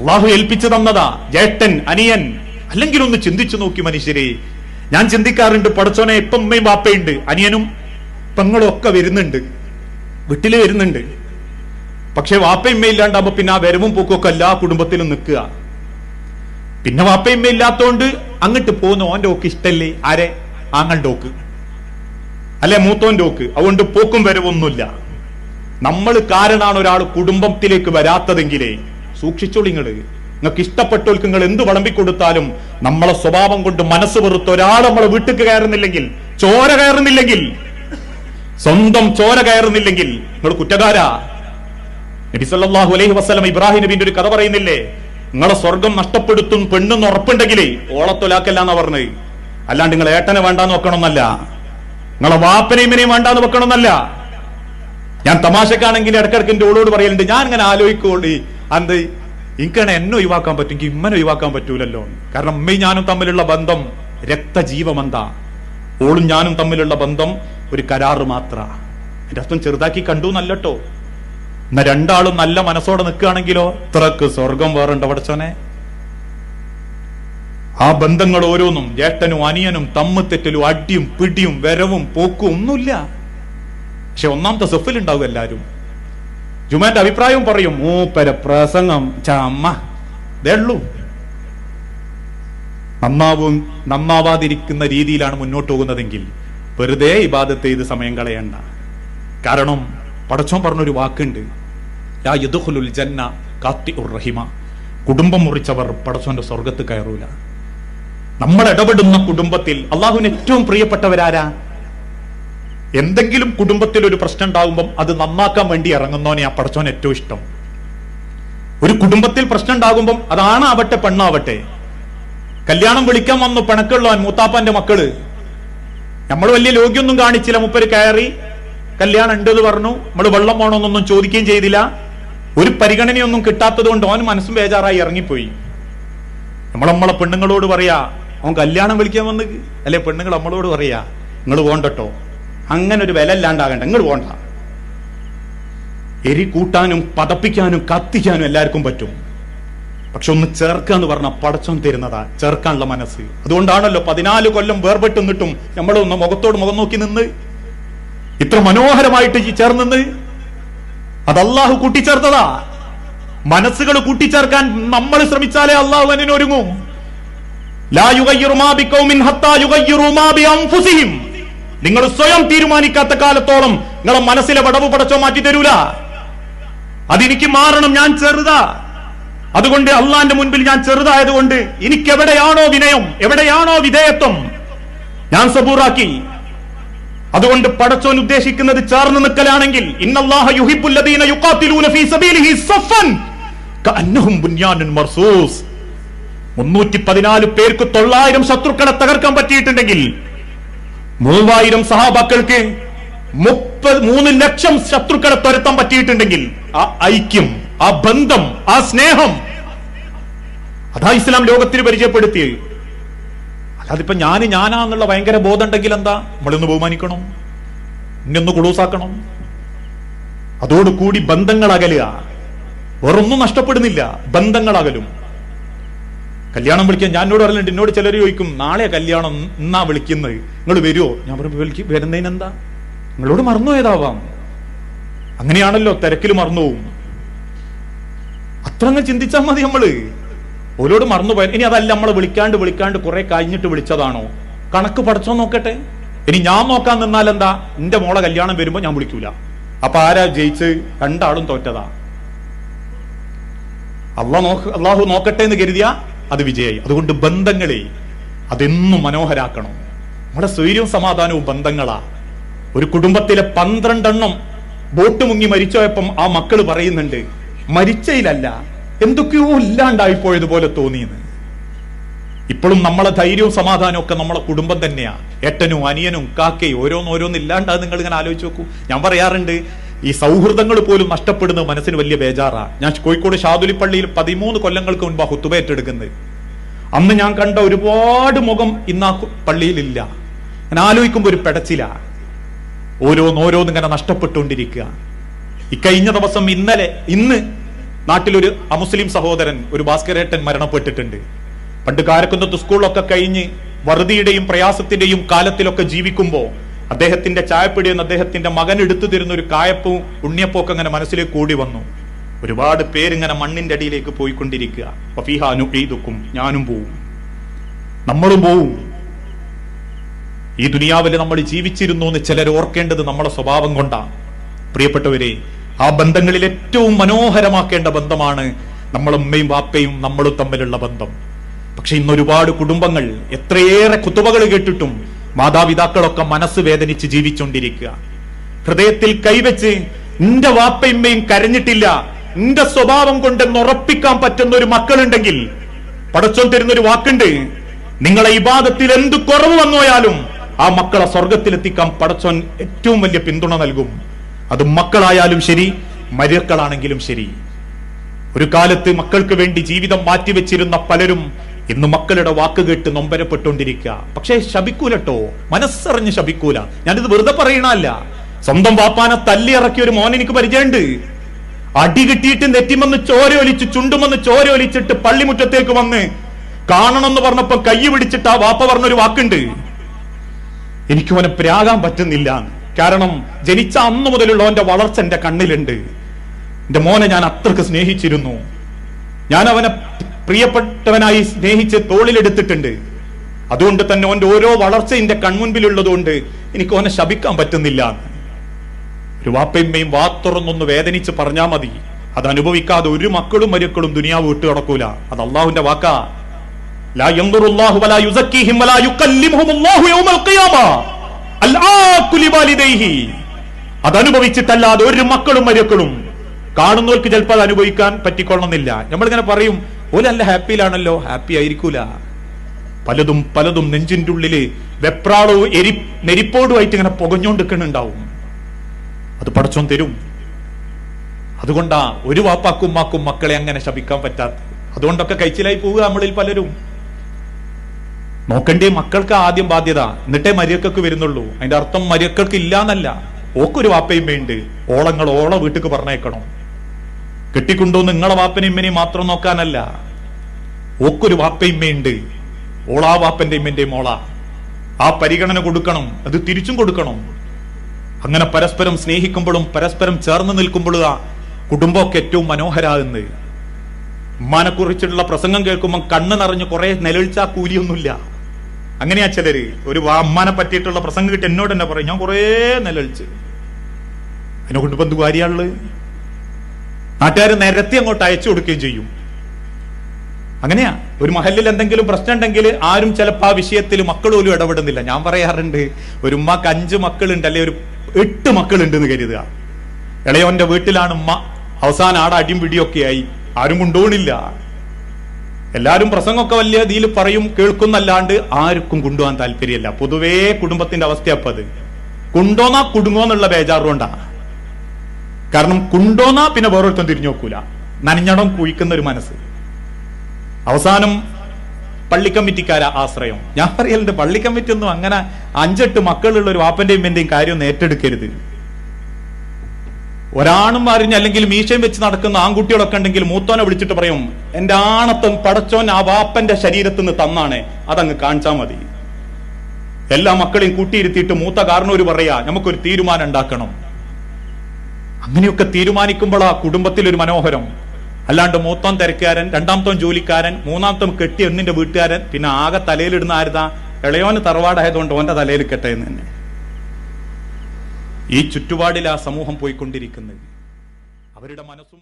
അള്ളാഹു ഏൽപ്പിച്ചു തന്നതാ. ജേട്ടൻ അനിയൻ അല്ലെങ്കിൽ ഒന്ന് ചിന്തിച്ചു നോക്കി മനുഷ്യരെ. ഞാൻ ചിന്തിക്കാറുണ്ട് പടച്ചോനെ ഇപ്പം ഉമ്മയും വാപ്പയുണ്ട് അനിയനും പെങ്ങളും ഒക്കെ വരുന്നുണ്ട് വീട്ടിൽ വരുന്നുണ്ട്. പക്ഷെ വാപ്പയും ഉമ്മയും ഇല്ലാണ്ടാകുമ്പോ പിന്നെ ആ വരവും പോക്കും ഒക്കെ എല്ലാ കുടുംബത്തിലും നിൽക്കുക. പിന്നെ വാപ്പയും ഉമ്മയും ഇല്ലാത്തോണ്ട് അങ്ങോട്ട് പോകുന്ന ഓന്റെ ഓക്ക് ഇഷ്ടല്ലേ? ആരെ? ആങ്ങളുടെ ഓക്ക്. അല്ലെ മൂത്തോന്റെ ഓക്ക്? അതുകൊണ്ട് പോക്കും വരവൊന്നുമില്ല. നമ്മൾ കാരണമാണ് ഒരാൾ കുടുംബത്തിലേക്ക് വരാത്തതെങ്കിലേ സൂക്ഷിച്ചോളി നിങ്ങൾ നിങ്ങൾക്ക് ഇഷ്ടപ്പെട്ടവർക്ക് നിങ്ങൾ എന്ത് വിളമ്പിക്കൊടുത്താലും നമ്മളെ സ്വഭാവം കൊണ്ട് മനസ്സ് വെറുത്ത് ഒരാൾ നമ്മളെ വീട്ടിൽ കയറുന്നില്ലെങ്കിൽ ചോര കയറുന്നില്ലെങ്കിൽ സ്വന്തം ചോര കയറുന്നില്ലെങ്കിൽ നിങ്ങൾ കുറ്റകാരാ നബി സല്ലല്ലാഹു അലൈഹി വസ്ലം ഇബ്രാഹിം നബിന്റെ ഒരു കഥ പറയുന്നില്ലേ? നിങ്ങളെ സ്വർഗം നഷ്ടപ്പെടുത്തും പെണ്ണെന്ന് ഉറപ്പുണ്ടെങ്കിലേ ഓളത്തൊലാക്കല്ല എന്നാ പറഞ്ഞത്. അല്ലാണ്ട് നിങ്ങൾ ഏട്ടനെ വേണ്ടാന്ന് വെക്കണമെന്നല്ല. നിങ്ങളെ വാപ്പനെയും ഇവനെയും വേണ്ടാന്ന് വെക്കണമെന്നല്ല. ഞാൻ തമാശക്കാണെങ്കിൽ ഇടക്കിടക്ക് എന്റെ ഓളോട് പറയലുണ്ട് ഞാൻ ഇങ്ങനെ ആലോചിക്കോളി എന്ത് ഇങ്ങനെ എന്നെ ഒഴിവാക്കാൻ പറ്റുമെങ്കിൽ ഇമ്മനെ ഒഴിവാക്കാൻ പറ്റൂലല്ലോ. കാരണം ഉമ്മയും ഞാനും തമ്മിലുള്ള ബന്ധം രക്തജീവമെന്താ? ഓളും ഞാനും തമ്മിലുള്ള ബന്ധം ഒരു കരാറ് മാത്ര. എന്റെ അർത്ഥം ചെറുതാക്കി കണ്ടു നല്ലട്ടോ എന്നാ രണ്ടാളും നല്ല മനസ്സോടെ നിൽക്കുകയാണെങ്കിലോ? ഇത്രക്ക് സ്വർഗം വേറുണ്ട് പടച്ചോനെ ആ ബന്ധങ്ങൾ ഓരോന്നും ജ്യേഷ്ഠനും അനിയനും തമ്മിത്തെറ്റലും അടിയും പിടിയും വരവും പോക്കും ഒന്നുമില്ല. പക്ഷെ ഒന്നാമത്തെ സെഫിൽ ഉണ്ടാവും എല്ലാരും ജുമാന്റെ അഭിപ്രായവും പറയും മൂപ്പര പ്രസംഗം ചമ്മ. ഇതേ ഉള്ളൂ. നന്നാവും നന്നാവാതിരിക്കുന്ന രീതിയിലാണ് മുന്നോട്ട് പോകുന്നതെങ്കിൽ വെറുതെ ഇബാദത്ത് ചെയ്ത് സമയം കളയണ്ട. കാരണം പടച്ചോൻ പറഞ്ഞൊരു വാക്കുണ്ട്. ലാ യദ്ഖുലുൽ ജന്ന കാത്തിഉർ റഹിമ. കുടുംബം മുറിച്ചവർ പടച്ചോന്റെ സ്വർഗത്ത് കയറൂല. നമ്മൾ ഇടപെടുന്ന കുടുംബത്തിൽ അള്ളാഹുവിന് ഏറ്റവും പ്രിയപ്പെട്ടവരാരാ? എന്തെങ്കിലും കുടുംബത്തിൽ ഒരു പ്രശ്നം ഉണ്ടാകുമ്പം അത് നന്നാക്കാൻ വേണ്ടി ഇറങ്ങുന്നവനെ ആ പടച്ചോൻ ഏറ്റവും ഇഷ്ടം. ഒരു കുടുംബത്തിൽ പ്രശ്നം ഉണ്ടാകുമ്പം അതാണാവട്ടെ പെണ്ണാവട്ടെ. കല്യാണം വിളിക്കാൻ വന്നു പിണക്കുള്ള മൂത്താപ്പാന്റെ മക്കൾ. നമ്മൾ വലിയ ലോഗ്യൊന്നും കാണിച്ചില്ല മുപ്പര് കയറി. കല്യാണം ഉണ്ട് എന്ന് പറഞ്ഞു. നമ്മൾ വെള്ളം വേണമെന്നൊന്നും ചോദിക്കുകയും ചെയ്തില്ല. ഒരു പരിഗണനയൊന്നും കിട്ടാത്തത് കൊണ്ട് അവൻ മനസ്സും ബേജാറായി ഇറങ്ങിപ്പോയി. നമ്മൾ നമ്മളെ പെണ്ണുങ്ങളോട് പറയാ അവൻ കല്യാണം വിളിക്കാൻ വന്ന് അല്ലെ പെണ്ണുങ്ങൾ നമ്മളോട് പറയാ നിങ്ങൾ പോണ്ടട്ടോ. അങ്ങനെ ഒരു വില ഇല്ലാണ്ടാകണ്ട നിങ്ങൾ പോണ്ട. എരി കൂട്ടാനും പതപ്പിക്കാനും കത്തിക്കാനും എല്ലാവർക്കും പറ്റും. പക്ഷെ ഒന്ന് ചേർക്കുക എന്ന് പറഞ്ഞാൽ പടച്ചോൻ തരുന്നതാ. ചേർക്കാനുള്ള മനസ്സ്. അതുകൊണ്ടാണല്ലോ പതിനാല് കൊല്ലം വേർപെട്ട് നിന്നിട്ടും നമ്മളൊന്ന് മുഖത്തോട് മുഖം നോക്കി നിന്ന് ഇത്ര മനോഹരമായിട്ട് ഈ ചേർന്ന് അത് അള്ളാഹു കൂട്ടിച്ചേർത്തതാ. മനസ്സുകൾ കൂട്ടിച്ചേർക്കാൻ നമ്മൾ ശ്രമിച്ചാലേ അള്ളാഹു അതിനൊരുങ്ങും. ലാ ഹത്താ യുഗയ്യിറു മാ ബിഅൻഫുസിഹിം. നിങ്ങൾ സ്വയം തീരുമാനിക്കാത്ത കാലത്തോളം നിങ്ങളെ മനസ്സിലെ വടവ് പടച്ചോ മാറ്റി തരൂല. അതെനിക്ക് മാറണം ഞാൻ ചെറുതാ. അതുകൊണ്ട് അള്ളാന്റെ മുൻപിൽ ഞാൻ ചെറുതായതുകൊണ്ട് എനിക്ക് എവിടെയാണോ വിനയം എവിടെയാണോ വിധേയത്വം ഞാൻ സബൂറാക്കി. അതുകൊണ്ട് പടച്ചോൻ ഉദ്ദേശിക്കുന്നത് ചേർന്ന് നിൽക്കലാണെങ്കിൽ മുന്നൂറ്റി പതിനാല് പേർക്ക് തൊള്ളായിരം ശത്രുക്കളെ തകർക്കാൻ പറ്റിയിട്ടുണ്ടെങ്കിൽ മൂവായിരം സഹാബാക്കൾക്ക് മുപ്പത് മൂന്ന് ലക്ഷം ശത്രുക്കളെ തുരത്താൻ പറ്റിയിട്ടുണ്ടെങ്കിൽ ആ ഐക്യം ആ ബന്ധം ആ സ്നേഹം അതാ ഇസ്ലാം ലോകത്തിന് പരിചയപ്പെടുത്തിയത്. അല്ലാതിപ്പോ ഞാൻ ഞാനാന്നുള്ള ഭയങ്കര ബോധം ഉണ്ടെങ്കിൽ എന്താ? നമ്മളൊന്ന് ബഹുമാനിക്കണം. ഇന്നൊന്ന് കുളൂസാക്കണം. അതോടുകൂടി ബന്ധങ്ങൾ അകലുക വേറൊന്നും നഷ്ടപ്പെടുന്നില്ല. ബന്ധങ്ങൾ അകലും കല്യാണം വിളിക്കാൻ ഞാൻ എന്നോട് പറഞ്ഞിട്ട് എന്നോട് ചിലർ ചോദിക്കും നാളെ കല്യാണം എന്നാ വിളിക്കുന്നത്? നിങ്ങൾ വരുമോ ഞാൻ പറഞ്ഞു വിളിക്കും വരുന്നതിനെന്താ? നിങ്ങളോട് മറന്നുപോയതാവാം അങ്ങനെയാണല്ലോ തിരക്കിൽ മറന്നുപോകും അത്ര അങ്ങ് ചിന്തിച്ചാൽ മതി നമ്മൾ. ഓരോട് മറന്നുപോയ ഇനി അതല്ല നമ്മളെ വിളിക്കാണ്ട് വിളിക്കാണ്ട് കുറെ കഴിഞ്ഞിട്ട് വിളിച്ചതാണോ? കണക്ക് പഠിച്ചോ നോക്കട്ടെ. ഇനി ഞാൻ നോക്കാൻ നിന്നാൽ എന്താ എന്റെ മോളെ കല്യാണം വരുമ്പോ ഞാൻ വിളിക്കൂല. അപ്പൊ ആരാ ജയിച്ച് രണ്ടാളും തോറ്റതാ. നോക്ക് അള്ളാഹു നോക്കട്ടെ എന്ന് കരുതിയ അത് വിജയായി അതുകൊണ്ട് ബന്ധങ്ങളെ അതെന്നും മനോഹരാക്കണം. നമ്മുടെ സ്വൈര്യവും സമാധാനവും ബന്ധങ്ങളാ. ഒരു കുടുംബത്തിലെ പന്ത്രണ്ടെണ്ണം ബോട്ട് മുങ്ങി മരിച്ചോയപ്പം ആ മക്കൾ പറയുന്നുണ്ട് മരിച്ചയിലല്ല എന്തൊക്കെയോ ഇല്ലാണ്ടായിപ്പോയതുപോലെ തോന്നിയെന്ന്. ഇപ്പോഴും നമ്മളെ ധൈര്യവും സമാധാനവും ഒക്കെ നമ്മളെ കുടുംബം തന്നെയാ. ഏട്ടനും അനിയനും കാക്കയും ഓരോന്നോരോന്ന് ഇല്ലാണ്ടാ നിങ്ങൾ ഇങ്ങനെ ആലോചിച്ച് നോക്കൂ. ഞാൻ പറയാറുണ്ട് ഈ സൗഹൃദങ്ങൾ പോലും നഷ്ടപ്പെടുന്നത് മനസ്സിന് വലിയ ബേജാറാണ്. ഞാൻ കോഴിക്കോട് ഷാദുലി പള്ളിയിൽ പതിമൂന്ന് കൊല്ലങ്ങൾക്ക് മുൻപ് ഏറ്റെടുക്കുന്നത് അന്ന് ഞാൻ കണ്ട ഒരുപാട് മുഖം ഇന്ന് ആ പള്ളിയിലില്ല. ഞാൻ ആലോചിക്കുമ്പോൾ ഒരു പെടച്ചില. ഓരോന്നോരോന്ന് ഇങ്ങനെ നഷ്ടപ്പെട്ടുകൊണ്ടിരിക്കുക. ഇക്കഴിഞ്ഞ ദിവസം ഇന്നലെ ഇന്ന് നാട്ടിലൊരു അമുസ്ലിം സഹോദരൻ ഒരു ഭാസ്കരേട്ടൻ മരണപ്പെട്ടിട്ടുണ്ട്. പണ്ട് കാരക്കുന്നത്ത് സ്കൂളൊക്കെ കഴിഞ്ഞ് വറുതിയുടെയും പ്രയാസത്തിന്റെയും കാലത്തിലൊക്കെ ജീവിക്കുമ്പോൾ അദ്ദേഹത്തിന്റെ ചായപ്പിടി എന്ന് അദ്ദേഹത്തിന്റെ മകൻ എടുത്തു തരുന്ന ഒരു കായപ്പും ഉണ്ണിയപ്പൊക്കെ അങ്ങനെ മനസ്സിലേക്ക് കൂടി വന്നു. ഒരുപാട് പേരിങ്ങനെ മണ്ണിന്റെ അടിയിലേക്ക് പോയിക്കൊണ്ടിരിക്കുക. വഫീഹാനു എയ്തുക്കും ഞാനും പോവും. നമ്മളും പോവും. ഈ ദുനിയാവിൽ നമ്മൾ ജീവിച്ചിരുന്നു എന്ന് ചിലർ ഓർക്കേണ്ടത് നമ്മളെ സ്വഭാവം കൊണ്ടാണ്. പ്രിയപ്പെട്ടവരെ ആ ബന്ധങ്ങളിൽ ഏറ്റവും മനോഹരമാക്കേണ്ട ബന്ധമാണ് നമ്മളമ്മയും വാപ്പയും നമ്മളും തമ്മിലുള്ള ബന്ധം. പക്ഷെ ഇന്ന് ഒരുപാട് കുടുംബങ്ങൾ എത്രയേറെ കുത്തുവകൾ കേട്ടിട്ടും മാതാപിതാക്കളൊക്കെ മനസ്സ് വേദനിച്ച് ജീവിച്ചുകൊണ്ടിരിക്കുക ഹൃദയത്തിൽ കൈവച്ച് നിന്റെ വാപ്പയമ്മയും കരഞ്ഞിട്ടില്ല. നിന്റെ സ്വഭാവം കൊണ്ട് ഉറപ്പിക്കാൻ പറ്റുന്ന ഒരു മക്കളുണ്ടെങ്കിൽ പടച്ചോൻ തരുന്ന ഒരു വാക്കുണ്ട്. നിങ്ങളെ ഇബാദത്തിൽ എന്ത് കുറവ് വന്നോയാലും ആ മക്കളെ സ്വർഗത്തിലെത്തിക്കാൻ പടച്ചോൻ ഏറ്റവും വലിയ പിന്തുണ നൽകും. അത് മക്കളായാലും ശരി മരുക്കളാണെങ്കിലും ശരി. ഒരു കാലത്ത് മക്കൾക്ക് വേണ്ടി ജീവിതം മാറ്റിവെച്ചിരുന്ന പലരും ഇന്ന് മക്കളുടെ വാക്ക് കേട്ട് നൊമ്പരപ്പെട്ടുകൊണ്ടിരിക്കുക. പക്ഷേ ശപിക്കൂലട്ടോ? മനസ്സറിഞ്ഞ് ശപിക്കൂല. ഞാനിത് വെറുതെ പറയണല്ല സ്വന്തം വാപ്പാനെ തല്ലി ഇറക്കിയ ഒരു മോൻ എനിക്ക് പരിചയമുണ്ട്. അടി കിട്ടിയിട്ട് നെറ്റിമെന്ന് ചോര ഒലിച്ച് ചുണ്ടുമെന്ന് ചോര ഒലിച്ചിട്ട് പള്ളിമുറ്റത്തേക്ക് വന്ന് കാണണമെന്ന് പറഞ്ഞപ്പോ കൈ പിടിച്ചിട്ട് ആ വാപ്പ പറഞ്ഞൊരു വാക്കുണ്ട്. എനിക്ക് അവനെ പ്രാകാൻ പറ്റുന്നില്ല. കാരണം ജനിച്ച അന്ന് മുതലുള്ള അവന്റെ വളർച്ച എന്റെ കണ്ണിലുണ്ട്. എന്റെ മോനെ ഞാൻ അത്രയ്ക്ക് സ്നേഹിച്ചിരുന്നു. ഞാൻ അവനെ പ്രിയപ്പെട്ടവനായി സ്നേഹിച്ച് തോളിലെടുത്തിട്ടുണ്ട്. അതുകൊണ്ട് തന്നെ ഓന്റെ ഓരോ വളർച്ചയിന്റെ കൺമുൻപിലുള്ളതുകൊണ്ട് എനിക്ക് ഓനെ ശപിക്കാൻ പറ്റുന്നില്ല. ഒരു വാപ്പയമ്മയും വാ തുറന്നൊന്ന് വേദനിച്ച് പറഞ്ഞാൽ മതി. അത് അനുഭവിക്കാതെ ഒരു മക്കളും മരുക്കളും ദുനിയാവ് വിട്ടു കിടക്കൂല. അത് അള്ളാഹുന്റെ വാക്കാ. അതനുഭവിച്ചിട്ടല്ലാതെ ഒരു മക്കളും മരുക്കളും കാണുന്നവർക്ക് ചിലപ്പോൾ അത് അനുഭവിക്കാൻ പറ്റിക്കൊള്ളണമെന്നില്ല. നമ്മളിങ്ങനെ പറയും ഓല നല്ല ഹാപ്പിയിലാണല്ലോ. ഹാപ്പി ആയിരിക്കൂല. പലതും പലതും നെഞ്ചിന്റെ ഉള്ളിൽ വെപ്രാളവും എരി നെരിപ്പോടുമായിട്ട് ഇങ്ങനെ പുകഞ്ഞോണ്ടിരിക്കുന്നുണ്ടാവും. അത് പടച്ചോൻ തരും. അതുകൊണ്ടാ ഒരു വാപ്പാക്കും ഉമ്മാക്കും മക്കളെ അങ്ങനെ ശപിക്കാൻ പറ്റാത്ത അതുകൊണ്ടൊക്കെ കഴിച്ചിലായി പോവുക നമ്മളിൽ പലരും. നോക്കണ്ടേ മക്കൾക്ക് ആദ്യം ബാധ്യത എന്നിട്ടേ മരിയക്കൾക്ക് വരുന്നുള്ളൂ. അതിന്റെ അർത്ഥം മരിയക്കൾക്ക് ഇല്ല എന്നല്ല ഓക്കൊരു വാപ്പയും വേണ്ട. ഓളങ്ങൾ ഓള വീട്ടിക്ക് പറഞ്ഞേക്കണം കെട്ടിക്കൊണ്ടു നിങ്ങളെ വാപ്പനെയും ഇമ്മനെയും മാത്രം നോക്കാനല്ല. ഒക്കൊരു വാപ്പയിമ്മയുണ്ട് ഓളാ വാപ്പന്റെ ഇമ്മന്റെയും ഓള ആ പരിഗണന കൊടുക്കണം അത് തിരിച്ചും കൊടുക്കണം. അങ്ങനെ പരസ്പരം സ്നേഹിക്കുമ്പോഴും പരസ്പരം ചേർന്ന് നിൽക്കുമ്പോഴും ആ കുടുംബമൊക്കെ ഏറ്റവും മനോഹരാകുന്നത്. ഉമ്മാനെ കുറിച്ചുള്ള പ്രസംഗം കേൾക്കുമ്പോൾ കണ്ണ് നിറഞ്ഞ് കുറെ നിലവിളിച്ചാ കൂലിയൊന്നുമില്ല. അങ്ങനെയാ ചിലര്. ഒരു അമ്മാനെ പറ്റിയിട്ടുള്ള പ്രസംഗം കിട്ടി എന്നോട് തന്നെ പറയും ഞാൻ കുറേ നിലവിളിച്ച്. അതിനെ കൊണ്ട് ബന്ധു കാര്യമുള്ളത് നാട്ടുകാർ നിരത്തി അങ്ങോട്ട് അയച്ചു കൊടുക്കുകയും ചെയ്യും. അങ്ങനെയാ. ഒരു മഹലിൽ എന്തെങ്കിലും പ്രശ്നം ഉണ്ടെങ്കിൽ ആരും ചിലപ്പോൾ ആ വിഷയത്തിൽ മക്കൾ പോലും ഇടപെടുന്നില്ല. ഞാൻ പറയാറുണ്ട് ഒരു ഉമ്മക്ക് അഞ്ച് മക്കളുണ്ട് അല്ലെ ഒരു എട്ട് മക്കളുണ്ട് എന്ന് കരുതുക. ഇളയോന്റെ വീട്ടിലാണ് ഉമ്മ. അവസാനം ആടെ അടിയും പിടിയൊക്കെ ആയി. ആരും കൊണ്ടുപോകണില്ല. എല്ലാവരും പ്രസംഗമൊക്കെ വലിയ ഇതിൽ പറയും കേൾക്കുന്നല്ലാണ്ട് ആർക്കും കൊണ്ടുപോകാൻ താല്പര്യമില്ല. പൊതുവേ കുടുംബത്തിന്റെ അവസ്ഥ അവസ്ഥയപ്പത് കൊണ്ടോന്നാ കുടുങ്ങോന്നുള്ള ബേജാറുകൊണ്ടാ. കാരണം കുണ്ടോന്നാ പിന്നെ വേറൊരുത്തം തിരിഞ്ഞു നോക്കൂല നനഞ്ഞടം കുഴിക്കുന്ന ഒരു മനസ്സ്. അവസാനം പള്ളി കമ്മിറ്റിക്കാര ആശ്രയം. ഞാൻ പറയലുണ്ട് പള്ളി കമ്മിറ്റി ഒന്നും അങ്ങനെ അഞ്ചെട്ട് മക്കളുള്ള ഒരു വാപ്പന്റെയും എന്റെയും കാര്യം ഏറ്റെടുക്കരുത്. ഒരാണും അറിഞ്ഞ് അല്ലെങ്കിൽ മീശയും വെച്ച് നടക്കുന്ന ആൺകുട്ടികളൊക്കെ ഉണ്ടെങ്കിൽ മൂത്തോനെ വിളിച്ചിട്ട് പറയും എന്റെ ആണത്തം പടച്ചോൻ ആ വാപ്പന്റെ ശരീരത്തിൽ നിന്ന് തന്നാണ്. അതങ്ങ് കാണിച്ചാ മതി. എല്ലാ മക്കളെയും കൂട്ടിയിരുത്തിയിട്ട് മൂത്ത കാരണവര് പറയാ നമുക്കൊരു തീരുമാനം ഉണ്ടാക്കണം. അങ്ങനെയൊക്കെ തീരുമാനിക്കുമ്പോൾ ആ കുടുംബത്തിൽ ഒരു മനോഹരം. അല്ലാണ്ട് മൂത്തോൻ തിരക്കാരൻ രണ്ടാമത്തോൻ ജോലിക്കാരൻ മൂന്നാമത്തോൻ കെട്ടി ഒന്നിന്റെ വീട്ടുകാരൻ പിന്നെ ആകെ തലയിലിടുന്ന ആരുതാ? ഇളയോന് തറവാടായതുകൊണ്ട് ഓന്റെ തലയിൽ കെട്ടയെന്ന് തന്നെ. ഈ ചുറ്റുപാടിൽ ആ സമൂഹം പോയിക്കൊണ്ടിരിക്കുന്നത്. അവരുടെ മനസ്സും